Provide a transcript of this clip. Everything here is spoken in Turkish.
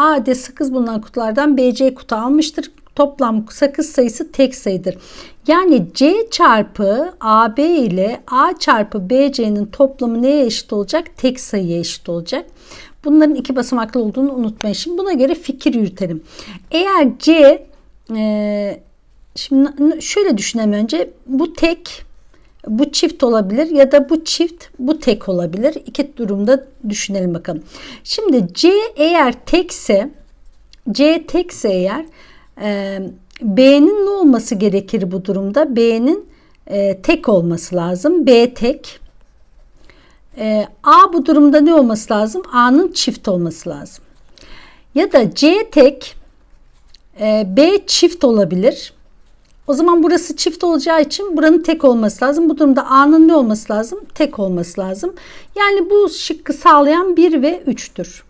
A adet sakız bulunan kutulardan BC kutu almıştır. Toplam sakız sayısı tek sayıdır. Yani C çarpı AB ile A çarpı BC'nin toplamı neye eşit olacak? Tek sayıya eşit olacak. Bunların iki basamaklı olduğunu unutmayın. Şimdi buna göre fikir yürütelim. Eğer C e, şimdi şöyle düşünelim önce bu tek bu çift olabilir ya da bu çift bu tek olabilir. İki durumda düşünelim bakalım. Şimdi C eğer tekse C tekse eğer e, B'nin ne olması gerekir bu durumda? B'nin e, tek olması lazım. B tek. E, A bu durumda ne olması lazım? A'nın çift olması lazım. Ya da C tek e, B çift olabilir. O zaman burası çift olacağı için buranın tek olması lazım. Bu durumda A'nın ne olması lazım? Tek olması lazım. Yani bu şıkkı sağlayan 1 ve 3'tür.